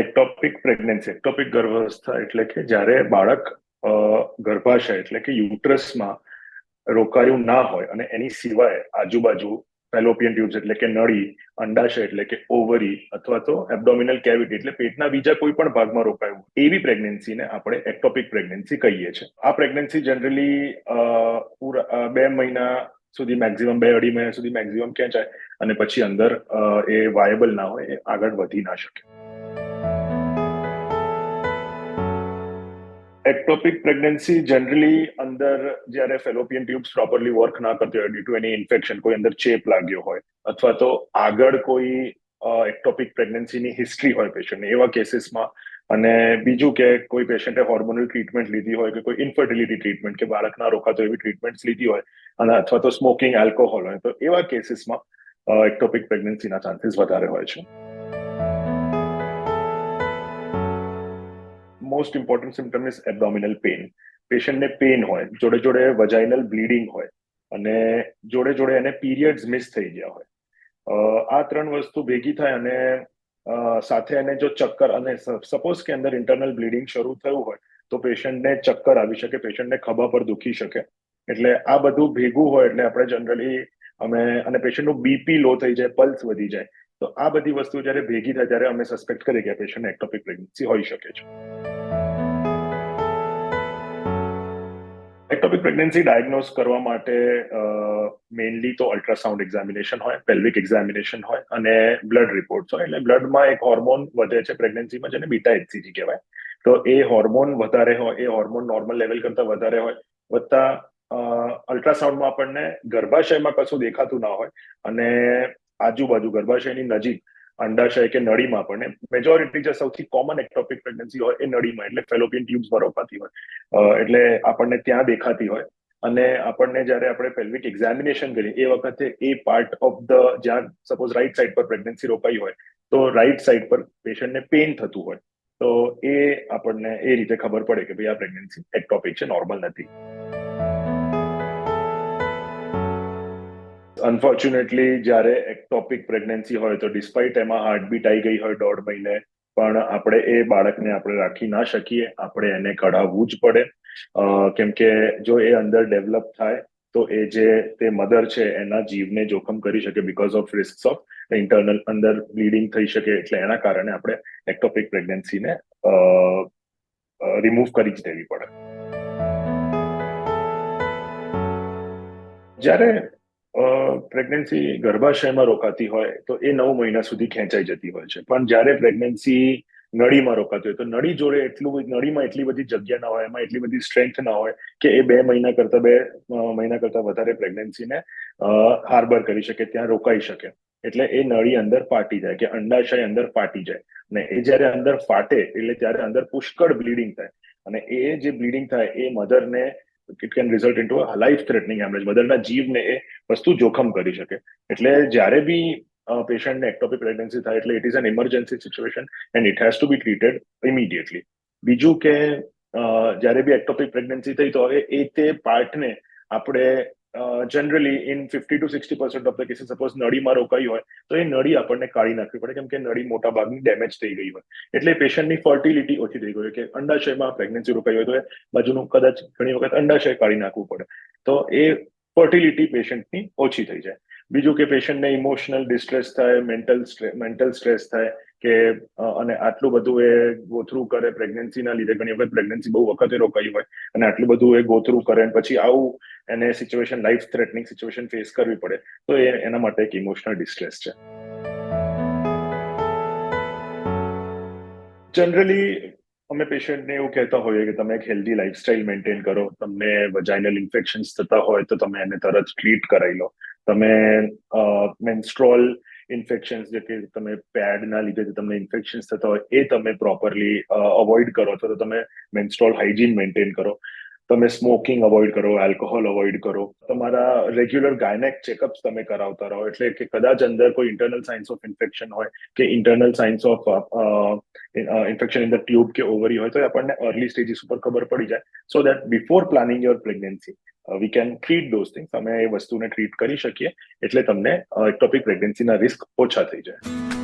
Ectopic pregnancy ectopic ગર્ભાવસ્થા એટલે કે જ્યારે બાળક ગર્ભાશય એટલે કે યુટ્રસમાં રોકાયું ના હોય અને એની સિવાય આજુબાજુ ફેલોપિયન ટ્યુબ્સ એટલે કે નળી, અંડાશય એટલે કે ઓવરી અથવા તો એબડોમિનલ કેવિટી એટલે પેટના બીજા કોઈ પણ ભાગમાં રોકાયું એવી પ્રેગ્નન્સીને આપણે એક્ટોપિક પ્રેગ્નન્સી કહીએ છીએ. આ પ્રેગ્નન્સી જનરલી બે મહિના સુધી મેક્સિમમ બે અઢી મહિના સુધી મેક્સિમમ ખેંચાય અને પછી અંદર એ વાયબલ ના હોય, એ આગળ વધી ના શકે. એક્ટોપિક પ્રેગ્નન્સી જનરલી અંદર જ્યારે ફેલોપિયન ટ્યુબ્સ પ્રોપરલી વર્ક ના કરતી હોય ડ્યુ ટુ એની ઇન્ફેક્શન કોઈ અંદર ચેપ લાગ્યો હોય, અથવા તો આગળ કોઈ એક્ટોપિક પ્રેગ્નન્સીની હિસ્ટ્રી હોય પેશન્ટને એવા કેસીસમાં અને બીજું કે કોઈ પેશન્ટે હોર્મોનલ ટ્રીટમેન્ટ લીધી હોય કે કોઈ ઇન્ફર્ટિલિટી ટ્રીટમેન્ટ કે બાળકના રોકાતો એવી ટ્રીટમેન્ટ લીધી હોય, અને અથવા તો સ્મોકિંગ આલ્કોહોલ હોય, તો એવા કેસીસમાં એક્ટોપિક પ્રેગ્નન્સીના ચાન્સીસ વધારે હોય છે. Most important symptom is abdominal pain પેશન્ટને પેઇન હોય, જોડે જોડે વજાઇનલ બ્લીડિંગ હોય, અને જોડે જોડે એને પીરિયડ્સ મિસ થઈ ગયા હોય. આ ત્રણ વસ્તુ ભેગી થાય અને સાથે એને જો ચક્કર અને સપોઝ કે અંદર ઇન્ટરનલ બ્લીડિંગ શરૂ થયું હોય, તો પેશન્ટને ચક્કર આવી શકે પેશન્ટને ખભા પર દુખી શકે. એટલે આ બધું ભેગું હોય, એટલે આપણે જનરલી અમે, અને પેશન્ટનું બીપી લો થઈ જાય પલ્સ વધી જાય. તો આ બધી વસ્તુ જ્યારે ભેગી થાય, ત્યારે અમે સસ્પેક્ટ કરીએ કે પેશન્ટ એક્ટોપિક પ્રેગ્નન્સી હોઈ શકે છે. એક્ટોપિક પ્રેગ્નન્સી ડાયગ્નોઝ કરવા માટે મેઇનલી તો અલ્ટ્રાસાઉન્ડ એક્ઝામિનેશન હોય પેલ્વિક એક્ઝામિનેશન હોય અને બ્લડ રિપોર્ટ્સ હોય એટલે બ્લડમાં એક હોર્મોન વધે છે પ્રેગ્નન્સીમાં જેને બીટા એચસીજી કહેવાય. તો એ હોર્મોન વધારે હોય, એ હોર્મોન નોર્મલ લેવલ કરતા વધારે હોય વધતા અલ્ટ્રાસાઉન્ડમાં આપણને ગર્ભાશયમાં કશું દેખાતું ના હોય, અને આજુબાજુ ગર્ભાશયની નજીક અંડાશય કે નળીમાં પણ મેજોરિટી જે સૌથી કોમન એક્ટોપિક પ્રેગ્નન્સી હોય એ નળીમાં, એટલે ફેલોપિયન ટ્યુબ્સમાં રોપાતી હોય. એટલે આપણને ત્યાં દેખાતી હોય. અને આપણને જ્યારે આપણે પેલ્વિક એક્ઝામિનેશન કરીએ, એ વખતે એ પાર્ટ ઓફ ધ જ્યાં સપોઝ રાઈટ સાઈડ પર પ્રેગ્નન્સી રોકાઈ હોય, તો રાઈટ સાઈડ પર પેશન્ટને પેઇન થતું હોય. તો એ આપણને એ રીતે ખબર પડે કે ભાઈ આ પ્રેગ્નન્સી એક્ટોપિક છે નોર્મલ નથી. અનફોર્ચ્યુનેટલી જ્યારે એક્ટોપિક પ્રેગ્નન્સી હોય તો ડિસ્પાઇટ એમાં હાર્ટબીટ આવી ગઈ હોય દોઢ મહિને, પણ આપણે એ બાળકને આપણે રાખી ના શકીએ. આપણે એને કઢાવવું જ પડે. કેમ કે જો એ અંદર ડેવલપ થાય, તો એ જે તે મધર છે, એના જીવને જોખમ કરી શકે because of risk of internal અંદર બ્લીડિંગ થઈ શકે. એટલે એના કારણે આપણે એક્ટોપિક પ્રેગ્નન્સીને રિમૂવ કરી જ દેવી પડે. જ્યારે પ્રેગ્નન્સી ગર્ભાશયમાં રોકાતી હોય તો એ નવ મહિના સુધી ખેંચાઈ જતી હોય છે. પણ જ્યારે પ્રેગ્નન્સી નળીમાં રોકાતી હોય તો નળી જોડે એટલું નળીમાં એટલી બધી જગ્યા ના હોય, એમાં એટલી બધી સ્ટ્રેન્થ ના હોય કે એ બે મહિના કરતા બે મહિના કરતા વધારે પ્રેગ્નન્સીને હાર્બર કરી શકે, ત્યાં રોકાઈ શકે. એટલે એ નળી અંદર ફાટી જાય કે અંડાશય અંદર ફાટી જાય. અને એ જ્યારે અંદર ફાટે એટલે ત્યારે અંદર પુષ્કળ બ્લીડિંગ થાય. અને એ જે બ્લીડિંગ થાય એ મધરને it can result in to life threatening haemorrhage મધરના જીવને એ વસ્તુ જોખમ કરી શકે એટલે જ્યારે બી પેશન્ટને એક્ટોપિક પ્રેગ્નન્સી થાય એટલે it is an emergency situation and it has to be treated immediately બીજું કે અ, જ્યારે બી એક્ટોપિક પ્રેગ્નન્સી થઈ તો હવે એ તે પાર્ટને આપણે generally in fifty to sixty percent of the cases suppose નળીમાં રોકાઈ હોય, તો એ નળી આપણને કાઢી નાખવી પડે. કેમ કે નળી મોટા ભાગની ડેમેજ થઈ ગઈ હોય. એટલે પેશન્ટની ફર્ટિલિટી ઓછી થઈ ગઈ હોય કે અંડાશયમાં પ્રેગ્નન્સી રોકાઈ હોય, તો એ બાજુનું કદાચ ઘણી વખત અંડાશય કાઢી નાખવું પડે. તો એ ફર્ટિલિટી પેશન્ટની ઓછી થઈ જાય. બીજું કે પેશન્ટને ઇમોશનલ ડિસ્ટ્રેસ થાય મેન્ટલ મેન્ટલ સ્ટ્રેસ થાય કે અને આટલું બધું એ ગોથરું કરે પ્રેગ્નન્સીના લીધે. ઘણી વખત પ્રેગ્નન્સી બહુ વખતે રોકાઈ હોય અને આટલું બધું એ ગોથરું કરે પછી આવું એને situation life threatening situation face કરવી પડે. તો એ એના માટે એક ઇમોશનલ ડિસ્ટ્રેસ છે. જનરલી અમે પેશન્ટને એવું કહેતા હોઈએ કે તમે એક હેલ્ધી લાઈફસ્ટાઈલ મેન્ટેન કરો. તમને વજાઇનલ ઇન્ફેક્શન્સ થતા હોય તો તમે એને તરત ટ્રીટ કરાવી લો. તમે મેન્સ્ટ્રોલ ઇન્ફેક્શન્સ જે કે તમે પેડના લીધે જે તમને ઇન્ફેક્શન્સ થતા હોય, એ તમે પ્રોપરલી અવોઇડ કરો અથવા તો તમે મેન્સ્ટ્રોલ હાઇજીન મેન્ટેન કરો. તમે સ્મોકિંગ અવોઇડ કરો આલ્કોહોલ અવોઇડ કરો. તમારા રેગ્યુલર ગાયનેક ચેકઅપ્સ તમે કરાવતા રહો. એટલે કે કદાચ અંદર કોઈ ઇન્ટરનલ સાયન્સ ઓફ ઇન્ફેક્શન હોય કે internal signs of infection in the tube કે ઓવરી હોય તો આપણને અર્લી સ્ટેજીસ ઉપર ખબર પડી જાય. So that before planning your pregnancy we can treat those things અમે એ વસ્તુને ટ્રીટ કરી શકીએ, એટલે તમને એક્ટોપિક પ્રેગ્નન્સીના રિસ્ક ઓછા થઈ જાય.